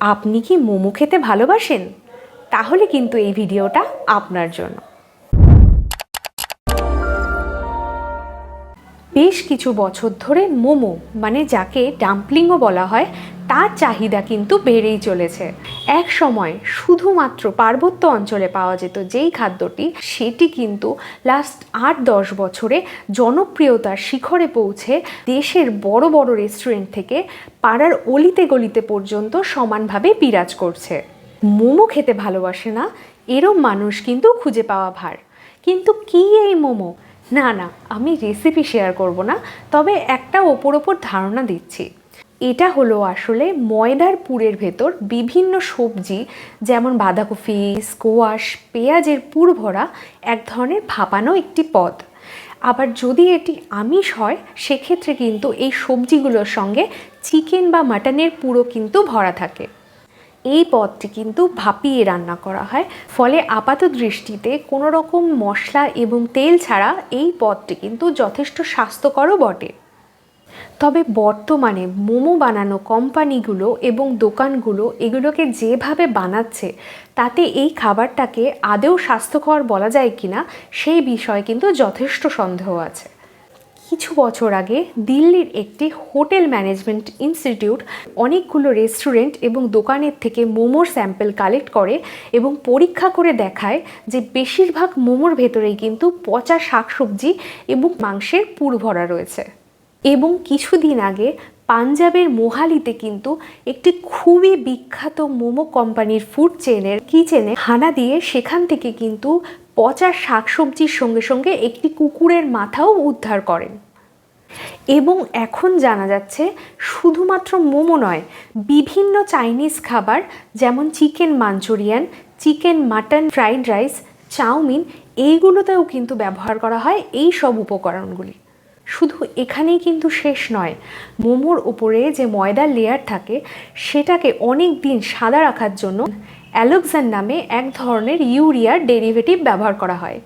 আপনি কি মোমো খেতে ভালোবাসেন? তাহলে কিন্তু এই ভিডিওটা আপনার জন্য। বেশ কিছু বছর ধরে মোমো মানে যাকে ডাম্পলিংও বলা হয় তার চাহিদা কিন্তু বেড়েই চলেছে। এক সময় শুধুমাত্র পার্বত্য অঞ্চলে পাওয়া যেত যেই খাদ্যটি, সেটি কিন্তু লাস্ট আট দশ বছরে জনপ্রিয়তার শিখরে পৌঁছে দেশের বড় বড় রেস্টুরেন্ট থেকে পাড়ার অলিতে গলিতে পর্যন্ত সমানভাবে বিরাজ করছে। মোমো খেতে ভালোবাসে না, এরম মানুষ কিন্তু খুঁজে পাওয়া ভার। কিন্তু কি এই মোমো? না না, আমি রেসিপি শেয়ার করব না, তবে একটা ওপর ওপর ধারণা দিচ্ছি। এটা হলো আসলে ময়দার পুরের ভেতর বিভিন্ন সবজি, যেমন বাঁধাকপি, স্কোয়াশ, পেঁয়াজের পুর ভরা এক ধরনের ভাপানো একটি পদ। আবার যদি এটি আমিষ হয়, সেক্ষেত্রে কিন্তু এই সবজিগুলোর সঙ্গে চিকেন বা মাটনের পুরো কিন্তু ভরা থাকে। এই পদটি কিন্তু ভাপিয়ে রান্না করা হয়। ফলে আপাত দৃষ্টিতে কোনো রকম মশলা এবং তেল ছাড়া এই পদটি কিন্তু যথেষ্ট স্বাস্থ্যকরও বটে। তবে বর্তমানে মোমো বানানো কোম্পানিগুলো এবং দোকানগুলো এগুলোকে যেভাবে বানাচ্ছে, তাতে এই খাবারটাকে আদেও স্বাস্থ্যকর বলা যায় কি না সেই বিষয়ে কিন্তু যথেষ্ট সন্দেহ আছে। কিছু বছর আগে দিল্লির একটি হোটেল ম্যানেজমেন্ট ইনস্টিটিউট অনেকগুলো রেস্টুরেন্ট এবং দোকানের থেকে মোমোর স্যাম্পেল কালেক্ট করে এবং পরীক্ষা করে দেখায় যে বেশিরভাগ মোমোর ভেতরেই কিন্তু পচা শাকসবজি এবং মাংসের পুর ভরা রয়েছে। এবং কিছুদিন আগে পাঞ্জাবের মোহালিতে কিন্তু একটি খুবই বিখ্যাত মোমো কোম্পানির ফুড চেনের কিচেনে হানা দিয়ে সেখান থেকে কিন্তু পচা শাকসবজির সঙ্গে সঙ্গে একটি কুকুরের মাথাও উদ্ধার করেন। এবং এখন জানা যাচ্ছে শুধুমাত্র মোমো নয়, বিভিন্ন চাইনিজ খাবার যেমন chicken Manchurian, chicken mutton, fried rice, chow mein, এইগুলোতেও কিন্তু ব্যবহার করা হয় এই সব উপকরণগুলি। শুধু এখানেই কিন্তু শেষ নয়। মোমোর উপরে যে ময়দার লেয়ার থাকে, সেটাকে অনেক দিন সাদা রাখার জন্য অ্যালোক্সান নামে এক ধরনের ইউরিয়ার ডেরিভেটিভ ব্যবহার করা হয়।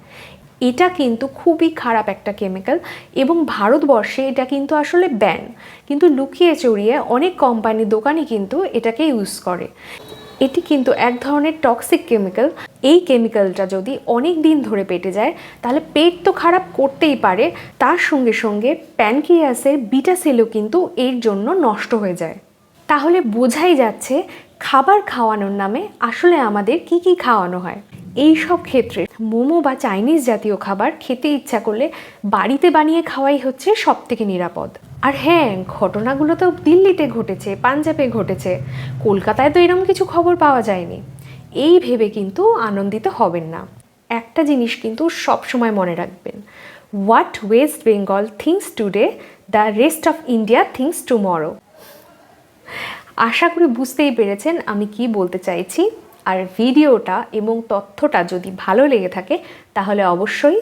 এটা কিন্তু খুবই খারাপ একটা কেমিক্যাল এবং ভারতবর্ষে এটা কিন্তু আসলে ব্যান কিন্তু লুকিয়ে চড়িয়ে অনেক কোম্পানি দোকানে কিন্তু এটাকে ইউজ করে। এটি কিন্তু এক ধরনের টক্সিক কেমিক্যাল এই কেমিক্যালটা যদি অনেক দিন ধরে পেটে যায়, তাহলে পেট তো খারাপ করতেই পারে, তার সঙ্গে সঙ্গে প্যানক্রিয়াসের বিটা সেলও কিন্তু এর জন্য নষ্ট হয়ে যায়। তাহলে বোঝাই যাচ্ছে খাবার খাওয়ানোর নামে আসলে আমাদের কি কি খাওয়ানো হয়। এই সব ক্ষেত্রে মোমো বা চাইনিজ জাতীয় খাবার খেতে ইচ্ছা করলে বাড়িতে বানিয়ে খাওয়াই হচ্ছে সব থেকে নিরাপদ। আর হ্যাঁ ঘটনাগুলো তো দিল্লিতে ঘটেছে, পাঞ্জাবে ঘটেছে, কলকাতায় তো এরকম কিছু খবর পাওয়া যায়নি। এই ভেবে কিন্তু আনন্দিত হবেন না। একটা জিনিস কিন্তু সবসময় মনে রাখবেন। What West Bengal thinks today the rest of India thinks tomorrow আশা করি বুঝতেই পেরেছেন আমি কি বলতে চাইছি। আর ভিডিওটা এবং তথ্যটা যদি ভালো লেগে থাকে, তাহলে অবশ্যই